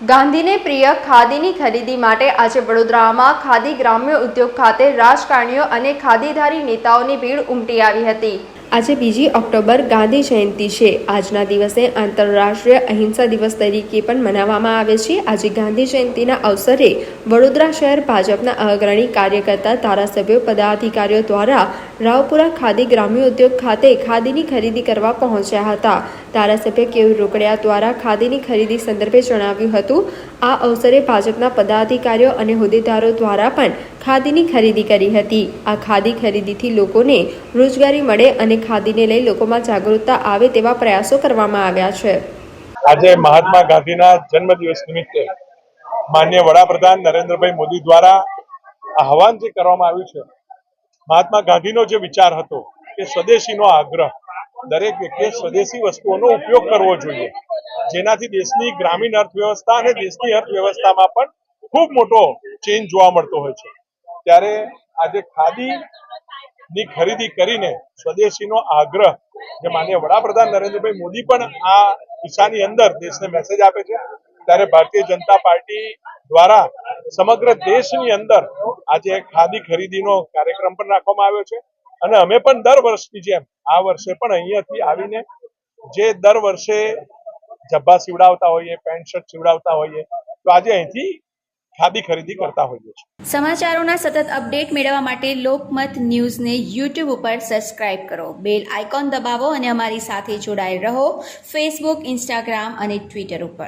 ગાંધીને પ્રિય ખાદીની ખરીદી માટે આજે વડોદરામાં ખાદી ગ્રામ્ય ઉદ્યોગ ખાતે રાજકારણીઓ અને ખાદીધારી નેતાઓની ભીડ ઉમટી આવી હતી. આજે બીજી ઓક્ટોબર ગાંધી જયંતિ છે. આજના દિવસે આંતરરાષ્ટ્રીય અહિંસા દિવસ તરીકે પણ મનાવવામાં આવે છે. આજે ગાંધી જયંતિના અવસરે વડોદરા શહેર ભાજપના અગ્રણી કાર્યકર્તા, ધારાસભ્યો, પદાધિકારીઓ દ્વારા રાવપુરા ખાદી ગ્રામ્ય ઉદ્યોગ ખાતે ખાદીની ખરીદી કરવા પહોંચ્યા હતા. ધારાસભ્ય કેયુર રોકડિયા દ્વારા ખાદીની ખરીદી સંદર્ભે જણાવ્યું હતું, આ અવસરે ભાજપના પદાધિકારીઓ અને હોદ્દેદારો દ્વારા પણ ખાદીની ખરીદી કરી હતી. આ ખાદી ખરીદીથી લોકોને રોજગારી મળે અને ખાદીને લઈ લોકોમાં જાગૃતતા આવે તેવા પ્રયાસો કરવામાં આવ્યા છે. આજે મહાત્મા ગાંધીના જન્મદિવસ નિમિત્તે માન્ય વડાપ્રધાન નરેન્દ્રભાઈ મોદી દ્વારા આહવાન જે કરવામાં આવ્યું છે, મહાત્મા ગાંધીનો જે વિચાર હતો કે સ્વદેશીનો આગ્રહ દરેક વ્યક્તિએ સ્વદેશી વસ્તુઓનો ઉપયોગ કરવો જોઈએ. જેનાથી દેશની ગ્રામીણ અર્થવ્યવસ્થા અને દેશની અર્થવ્યવસ્થામાં પણ ખૂબ મોટો ચેન્જ જોવા મળતો હોય છે. ત્યારે આજે ખાદી ની ખરીદી કરીને સ્વદેશીનો આગ્રહ, જે માન્ય વડાપ્રધાન નરેન્દ્રભાઈ મોદી પણ આ દિશાની અંદર દેશને મેસેજ આપે છે, ત્યારે ભારતીય જનતા પાર્ટી દ્વારા સમગ્ર દેશની અંદર આજે ખાદી ખરીદીનો કાર્યક્રમ પણ રાખવામાં આવ્યો છે. અને અમે પણ દર વર્ષની જેમ આ વર્ષે પણ અહીંયાથી આવીને જે દર વર્ષે જબ્બા સીવડાવતા હોઈએ પેન્ટ શર્ટ સીવડાવતા હોઈએ, તો આજે અહીંથી ખાદી ખરીદી કરતા હોઈએ છીએ. સમાચારોના સતત અપડેટ મેળવવા માટે લોકમત ન્યૂઝને યુટ્યુબ ઉપર સબસ્ક્રાઇબ કરો. બેલ આઇકોન દબાવો અને અમારી સાથે જોડાયેલ રહો ફેસબુક, ઇન્સ્ટાગ્રામ અને ટ્વિટર ઉપર.